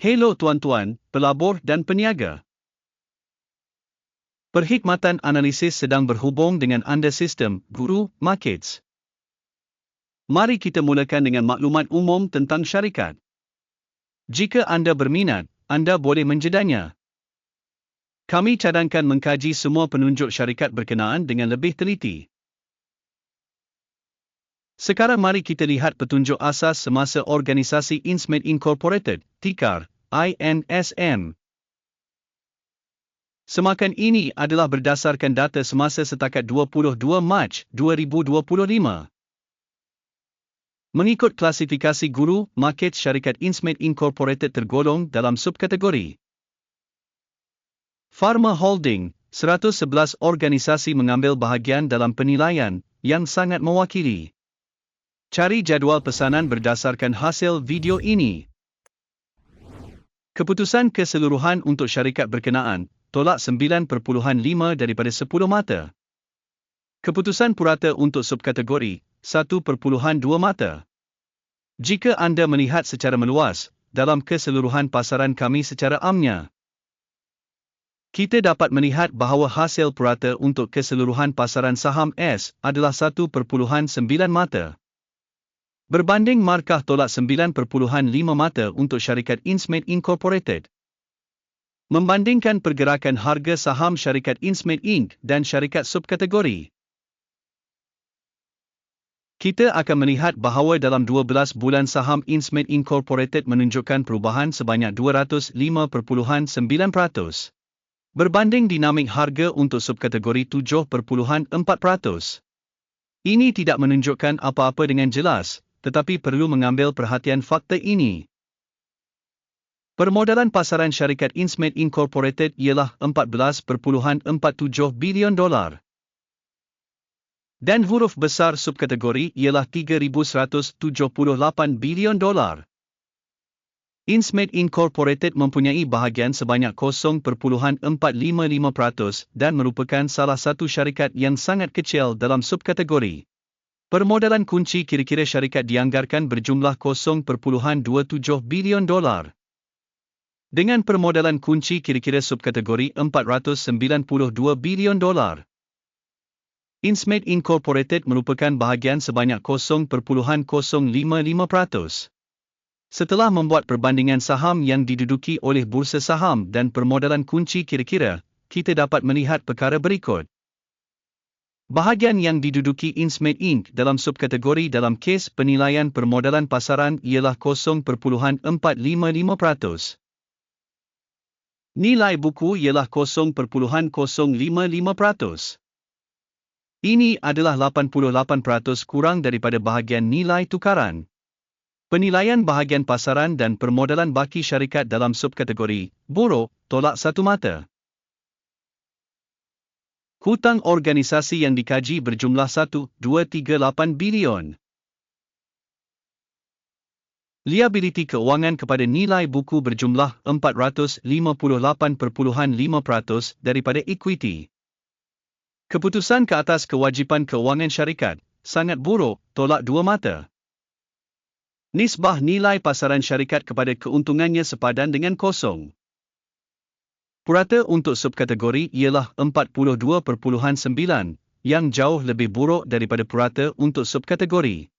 Hello tuan-tuan, pelabur dan peniaga. Perkhidmatan analisis sedang berhubung dengan anda sistem Guru Markets. Mari kita mulakan dengan maklumat umum tentang syarikat. Jika anda berminat, anda boleh menjedanya. Kami cadangkan mengkaji semua penunjuk syarikat berkenaan dengan lebih teliti. Sekarang mari kita lihat petunjuk asas semasa organisasi Insmed Incorporated, TIKAR, INSM. Semakan ini adalah berdasarkan data semasa setakat 22 Mac 2025. Mengikut klasifikasi guru, market syarikat Insmed Incorporated tergolong dalam subkategori. Pharma Holding, 111 organisasi mengambil bahagian dalam penilaian yang sangat mewakili. Cari jadual pesanan berdasarkan hasil video ini. Keputusan keseluruhan untuk syarikat berkenaan, tolak 9.5 daripada 10 mata. Keputusan purata untuk subkategori, 1.2 mata. Jika anda melihat secara meluas, dalam keseluruhan pasaran kami secara amnya, kita dapat melihat bahawa hasil purata untuk keseluruhan pasaran saham S adalah 1.9 mata. Berbanding markah tolak 9.5 mata untuk syarikat Insmed Incorporated. Membandingkan pergerakan harga saham syarikat Insmed Inc. dan syarikat subkategori. Kita akan melihat bahawa dalam 12 bulan saham Insmed Incorporated menunjukkan perubahan sebanyak 205.9%. Berbanding dinamik harga untuk subkategori 7.4%. Ini tidak menunjukkan apa-apa dengan jelas, tetapi perlu mengambil perhatian fakta ini. Permodalan pasaran syarikat Insmed Incorporated ialah 14.47 bilion dolar. Dan huruf besar subkategori ialah 3.178 bilion dolar. Insmed Incorporated mempunyai bahagian sebanyak 0.455% dan merupakan salah satu syarikat yang sangat kecil dalam subkategori. Permodalan kunci kira-kira syarikat dianggarkan berjumlah 0.27 bilion dolar. Dengan permodalan kunci kira-kira subkategori 492 bilion dolar. Insmed Incorporated merupakan bahagian sebanyak 0.055%. Setelah membuat perbandingan saham yang diduduki oleh bursa saham dan permodalan kunci kira-kira, kita dapat melihat perkara berikut. Bahagian yang diduduki Insmed Inc. dalam subkategori dalam kes penilaian permodalan pasaran ialah 0.455%. Nilai buku ialah 0.055%. Ini adalah 88% kurang daripada bahagian nilai tukaran. Penilaian bahagian pasaran dan permodalan baki syarikat dalam subkategori, buruk, tolak satu mata. Hutang organisasi yang dikaji berjumlah 1.238 bilion. Liability keuangan kepada nilai buku berjumlah 458.5% daripada equity. Keputusan ke atas kewajipan keuangan syarikat, sangat buruk, tolak dua mata. Nisbah nilai pasaran syarikat kepada keuntungannya sepadan dengan kosong. Purata untuk subkategori ialah 42.9, yang jauh lebih buruk daripada purata untuk subkategori.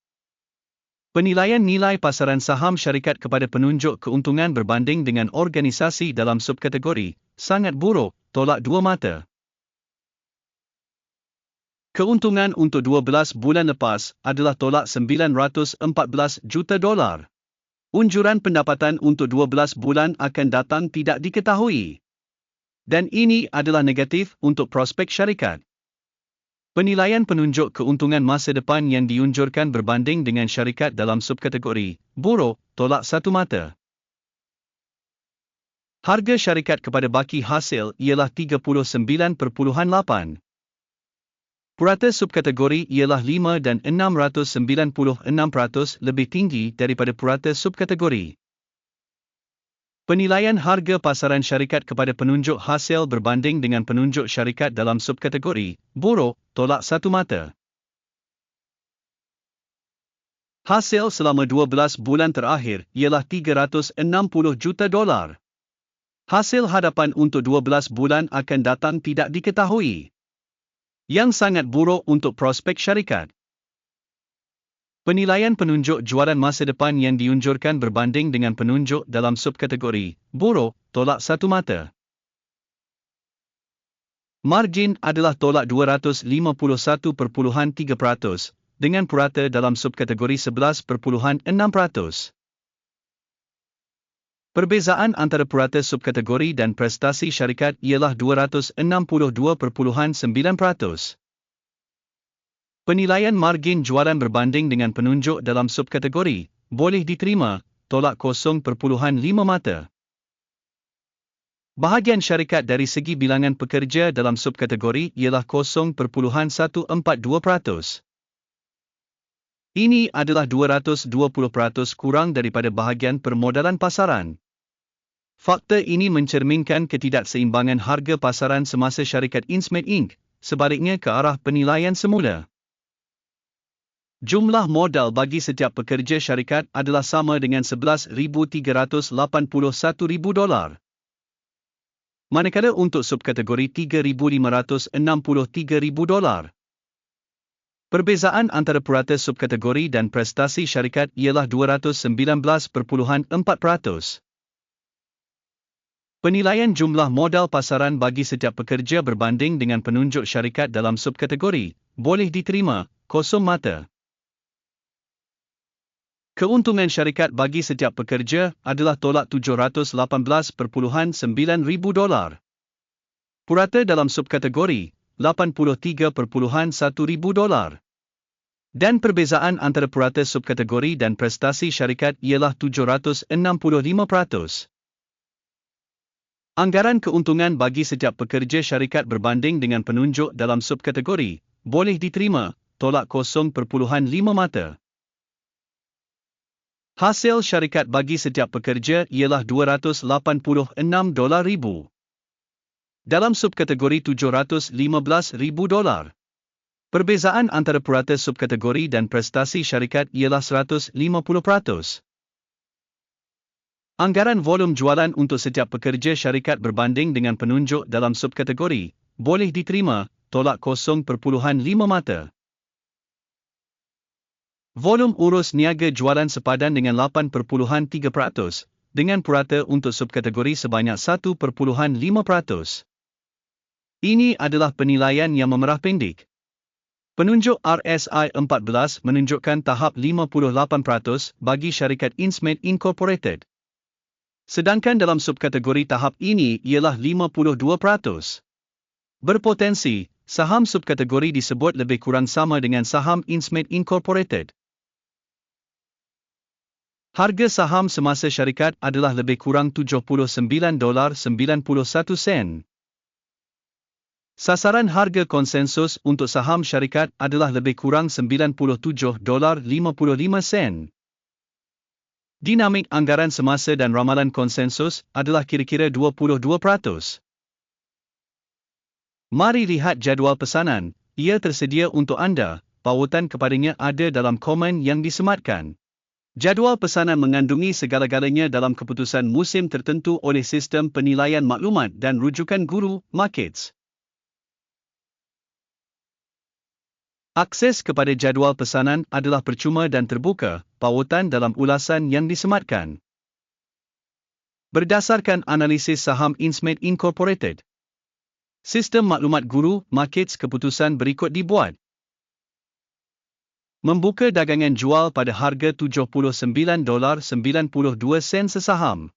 Penilaian nilai pasaran saham syarikat kepada penunjuk keuntungan berbanding dengan organisasi dalam subkategori sangat buruk, tolak dua mata. Keuntungan untuk 12 bulan lepas adalah tolak 914 juta dolar. Unjuran pendapatan untuk 12 bulan akan datang tidak diketahui dan ini adalah negatif untuk prospek syarikat. Penilaian penunjuk keuntungan masa depan yang diunjurkan berbanding dengan syarikat dalam subkategori buruk tolak satu mata. Harga syarikat kepada baki hasil ialah 39.8. Purata subkategori ialah 5 dan 696% lebih tinggi daripada purata subkategori. Penilaian harga pasaran syarikat kepada penunjuk hasil berbanding dengan penunjuk syarikat dalam subkategori buruk, tolak satu mata. Hasil selama 12 bulan terakhir ialah 360 juta dolar. Hasil hadapan untuk 12 bulan akan datang tidak diketahui. Yang sangat buruk untuk prospek syarikat. Penilaian penunjuk jualan masa depan yang diunjurkan berbanding dengan penunjuk dalam subkategori buruk tolak satu mata. Margin adalah tolak 251.3% dengan purata dalam subkategori 11.6%. Perbezaan antara purata subkategori dan prestasi syarikat ialah 262.9%. Penilaian margin jualan berbanding dengan penunjuk dalam subkategori boleh diterima tolak 0.5 mata. Bahagian syarikat dari segi bilangan pekerja dalam subkategori ialah 0.142%. Ini adalah 220% kurang daripada bahagian permodalan pasaran. Fakta ini mencerminkan ketidakseimbangan harga pasaran semasa syarikat Insmed Inc. sebaliknya ke arah penilaian semula. Jumlah modal bagi setiap pekerja syarikat adalah sama dengan 11,381,000 dolar manakala untuk subkategori 3,563,000 dolar. Perbezaan antara purata subkategori dan prestasi syarikat ialah 219.4%. Penilaian jumlah modal pasaran bagi setiap pekerja berbanding dengan penunjuk syarikat dalam subkategori boleh diterima kosong mata. Keuntungan syarikat bagi setiap pekerja adalah tolak 718.9 ribu dolar. Purata dalam subkategori 83.1 ribu dolar. Dan perbezaan antara purata subkategori dan prestasi syarikat ialah 765%. Anggaran keuntungan bagi setiap pekerja syarikat berbanding dengan penunjuk dalam subkategori boleh diterima tolak 0.5 mata. Hasil syarikat bagi setiap pekerja ialah 286 dolar ribu. Dalam subkategori 715 ribu dolar. Perbezaan antara purata subkategori dan prestasi syarikat ialah 150%. Anggaran volum jualan untuk setiap pekerja syarikat berbanding dengan penunjuk dalam subkategori boleh diterima tolak 0.5 mata. Volum urus niaga jualan sepadan dengan 8.3% dengan purata untuk subkategori sebanyak 1.5%. Ini adalah penilaian yang memerah pendek. Penunjuk RSI 14 menunjukkan tahap 58% bagi syarikat Insmed Incorporated. Sedangkan dalam subkategori tahap ini ialah 52%. Berpotensi, saham subkategori disebut lebih kurang sama dengan saham Insmed Incorporated. Harga saham semasa syarikat adalah lebih kurang 79 dolar 91 sen. Sasaran harga konsensus untuk saham syarikat adalah lebih kurang 97 dolar 55 sen. Dinamik anggaran semasa dan ramalan konsensus adalah kira-kira 22%. Mari lihat jadual pesanan, ia tersedia untuk anda, pautan kepadanya ada dalam komen yang disematkan. Jadual pesanan mengandungi segala-galanya dalam keputusan musim tertentu oleh sistem penilaian maklumat dan rujukan guru, markets. Akses kepada jadual pesanan adalah percuma dan terbuka, pautan dalam ulasan yang disematkan. Berdasarkan analisis saham Insmed Incorporated, sistem maklumat guru, markets keputusan berikut dibuat membuka dagangan jual pada harga 79 dolar 92 sen sesaham.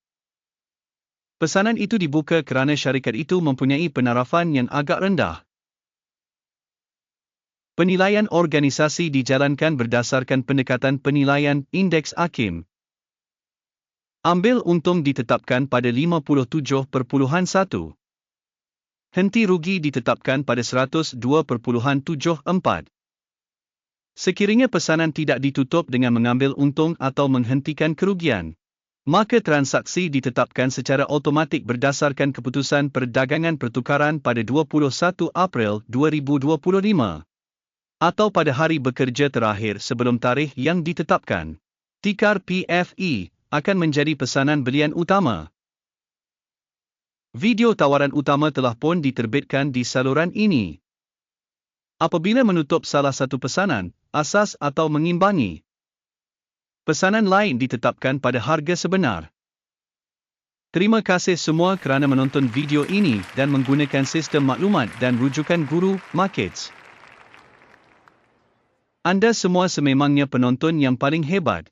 Pesanan itu dibuka kerana syarikat itu mempunyai penarafan yang agak rendah. Penilaian organisasi dijalankan berdasarkan pendekatan penilaian indeks AKIM. Ambil untung ditetapkan pada 57.1. Henti rugi ditetapkan pada 102.74. Sekiranya pesanan tidak ditutup dengan mengambil untung atau menghentikan kerugian, maka transaksi ditetapkan secara automatik berdasarkan keputusan perdagangan pertukaran pada 21 April 2025. atau pada hari bekerja terakhir sebelum tarikh yang ditetapkan. Tikar PFE akan menjadi pesanan belian utama. Video tawaran utama telah pun diterbitkan di saluran ini. Apabila menutup salah satu pesanan, asas atau mengimbangi, pesanan lain ditetapkan pada harga sebenar. Terima kasih semua kerana menonton video ini dan menggunakan sistem maklumat dan rujukan guru Markets. Anda semua sememangnya penonton yang paling hebat.